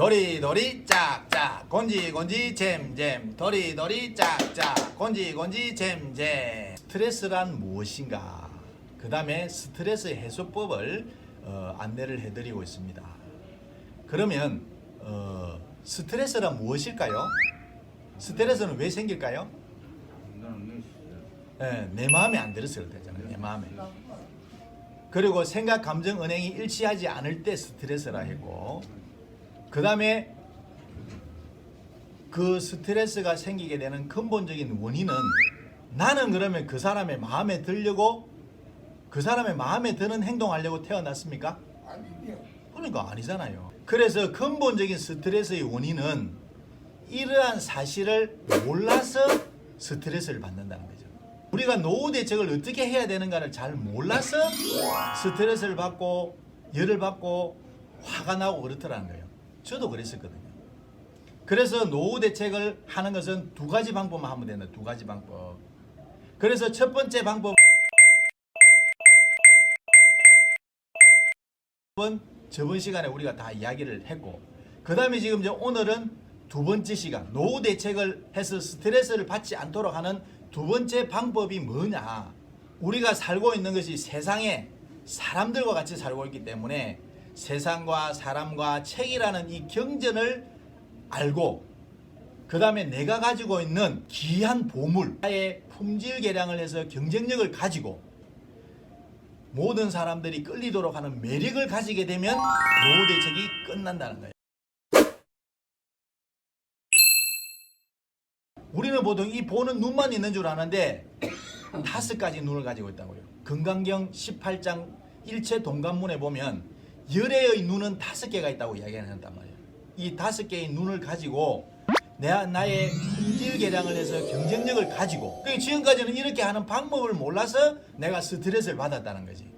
도리도리 짝짝. 곤지곤지 잼잼. 도리도리 짝짝. 곤지곤지 잼잼. 스트레스란 무엇인가? 그 다음에 스트레스 해소법을 어, 안내를 해드리고 있습니다. 그러면 어, 스트레스란 무엇일까요? 스트레스는 왜 생길까요? 예, 내 마음에 안 들었을 때잖아요. 내 마음에. 그리고 생각 감정 은행이 일치하지 않을 때 스트레스라 했고 그 다음에 그 스트레스가 생기게 되는 근본적인 원인은 나는 그러면 그 사람의 마음에 들려고 그 사람의 마음에 드는 행동하려고 태어났습니까? 아니요. 그러니까 아니잖아요. 그래서 근본적인 스트레스의 원인은 이러한 사실을 몰라서 스트레스를 받는다는 거죠. 우리가 노후 대책을 어떻게 해야 되는가를 잘 몰라서 스트레스를 받고 열을 받고 화가 나고 그렇더라는 거예요. 저도 그랬었거든요. 그래서 노후 대책을 하는 것은 두 가지 방법만 하면 된다. 두 가지 방법. 그래서 첫 번째 방법 번 저번 시간에 우리가 다 이야기를 했고 그 다음에 지금 이제 오늘은 두 번째 시간 노후 대책을 해서 스트레스를 받지 않도록 하는 두 번째 방법이 뭐냐 우리가 살고 있는 것이 세상에 사람들과 같이 살고 있기 때문에 세상과 사람과 책이라는 이 경전을 알고 그 다음에 내가 가지고 있는 귀한 보물 나의 품질 개량을 해서 경쟁력을 가지고 모든 사람들이 끌리도록 하는 매력을 가지게 되면 노후 대책이 끝난다는 거예요. 우리는 보통 이 보는 눈만 있는 줄 아는데 다섯 가지 눈을 가지고 있다고요. 금강경 18장 일체 동관문에 보면 열애의 눈은 다섯 개가 있다고 이야기한단 말이에요. 이 다섯 개의 눈을 가지고 내 나의 품질 개량을 해서 경쟁력을 가지고 그 지금까지는 이렇게 하는 방법을 몰라서 내가 스트레스를 받았다는 거지.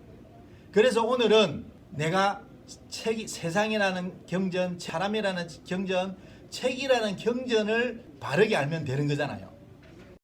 그래서 오늘은 내가 책 세상이라는 경전, 사람이라는 경전, 책이라는 경전을 바르게 알면 되는 거잖아요.